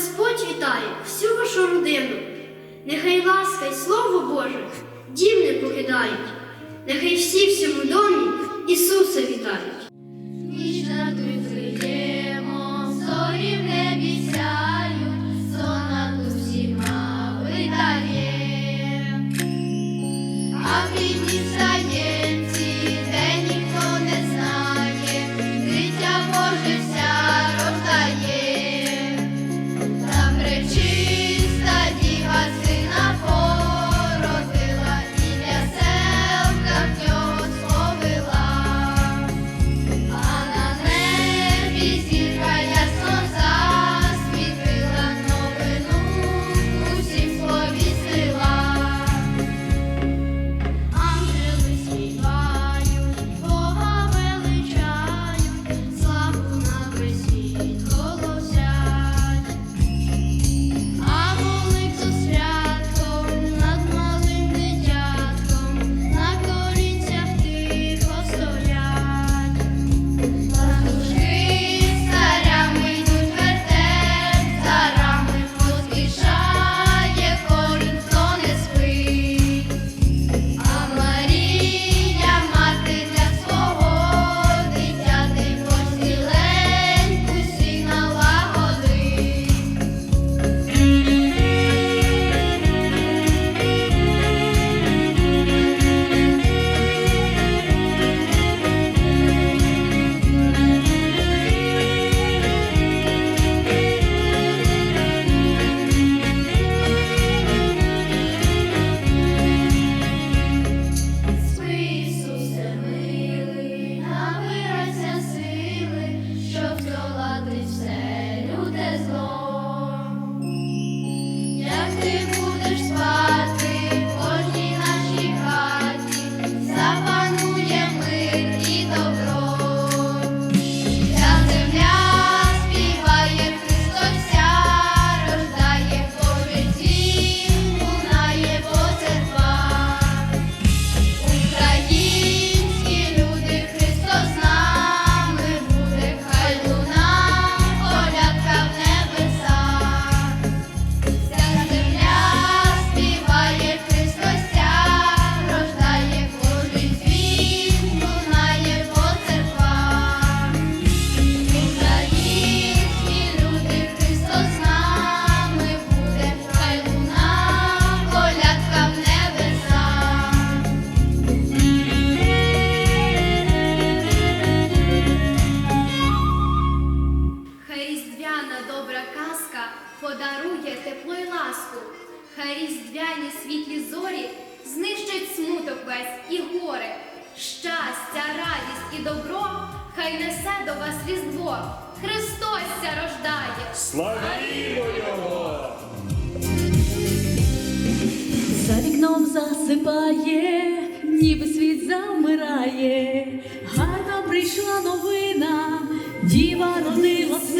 Господь вітає всю вашу родину, нехай ласка й слово Боже дім не покидають, нехай всі всьому домі Ісуса вітають. і добро, хай несе до вас різдво. Христос ся рождає. Славімо Його! За вікном засипає, ніби світ замирає. Гарна прийшла новина, діва родилась.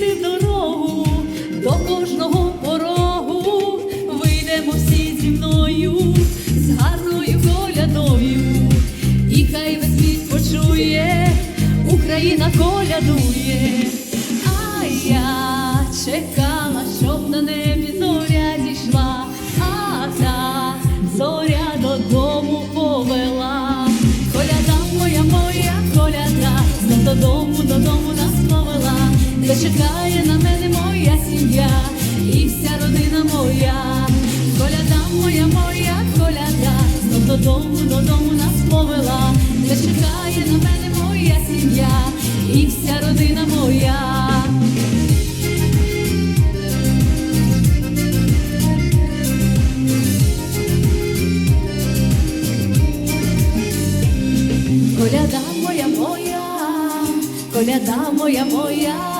звідси дорогу до кожного порогу. Вийдемо всі зі мною, з гарною колядою, і хай весь світ почує, Україна колядує, а я чекала, щоб на небі зоря зійшла, а та зоря додому повела, коляда моя, моя коляда, додому, додому та чекає на мене моя сім'я, і вся родина моя, коляда моя, моя коляда, знов додому, додому нас повела, та чекає на мене моя сім'я, і вся родина моя. Коляда моя моя, коляда моя моя